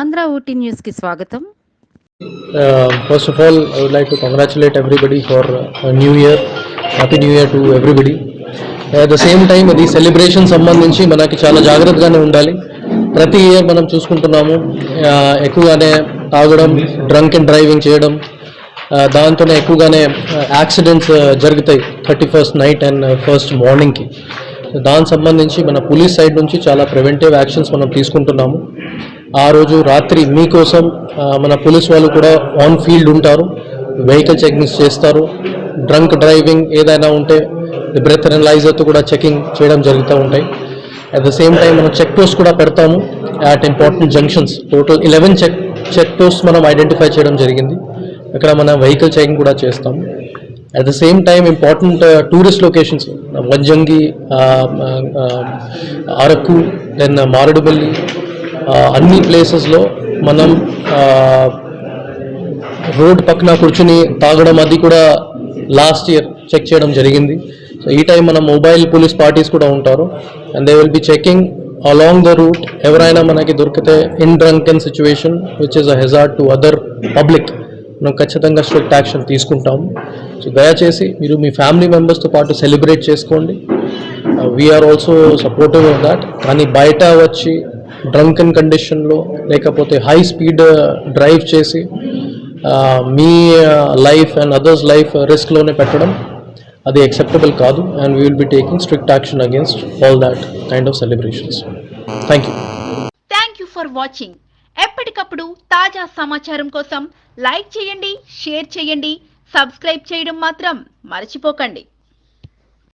ఆంధ్ర ఊటీ న్యూస్కి స్వాగతం. First of all I would like to congratulate everybody for new year happy new year to everybody at the same time అది celebration సంబంధించి మనకి చాలా జాగ్రత్తగానే ఉండాలి. ప్రతి ఇయర్ మనం చూసుకుంటున్నాము. Uh, ఎక్కువగానే తాగడం డ్రంక్ అండ్ డ్రైవింగ్ చేయడం. Uh, దాంతోనే ఎక్కువగానే uh, యాక్సిడెంట్స్ జరుగుతాయి thirty first night and first మార్నింగ్కి దానికి సంబంధించి మన పోలీస్ సైడ్ నుంచి చాలా ప్రివెంటివ్ యాక్షన్స్ మనం తీసుకుంటున్నాము. ఆ రోజు రాత్రి మీకోసం మన పోలీస్ వాళ్ళు కూడా ఆన్ ఫీల్డ్ ఉంటారు. వెహికల్ చెకింగ్స్ చేస్తారు. డ్రంక్ డ్రైవింగ్ ఏదైనా ఉంటే బ్రెత్ అనలైజర్తో కూడా చెకింగ్ చేయడం జరుగుతూ ఉంటాయి. అట్ ద సేమ్ టైం మనం చెక్ పోస్ట్ కూడా పెడతాము at important junctions total eleven check check post మనం ఐడెంటిఫై చేయడం జరిగింది. అక్కడ మన వెహికల్ చెకింగ్ కూడా చేస్తాము at the same time important tourist locations Vanjangi Araku then Maradaballi అన్ని ప్లేసెస్లో మనం రోడ్ పక్కన కూర్చుని తాగడం అది కూడా లాస్ట్ ఇయర్ చెక్ చేయడం జరిగింది. సో ఈ టైం మన మొబైల్ పోలీస్ పార్టీస్ కూడా ఉంటారు. And they will be checking along the route ఎవరైనా మనకి దొరికితే in drunken situation which is a hazard to other public మనం ఖచ్చితంగా స్ట్రిక్ట్ యాక్షన్ తీసుకుంటాము. సో దయచేసి మీరు మీ ఫ్యామిలీ మెంబర్స్తో పాటు సెలబ్రేట్ చేసుకోండి. We are also supportive of that కానీ బయట వచ్చి డ్రంకన్ కండిషన్లో లేకపోతే హై స్పీడ్ డ్రైవ్ చేసి మీ లైఫ్ అండ్ అదర్స్ లైఫ్ రిస్క్లోనే పెట్టడం అది అక్సెప్టబుల్ కాదు. And we will be taking strict action against all that kind of celebrations thank you thank you for watching ఎప్పటికప్పుడు తాజా సమాచారం కోసం లైక్ చేయండి షేర్ చేయండి సబ్స్క్రైబ్ చేయడం మాత్రం మర్చిపోకండి.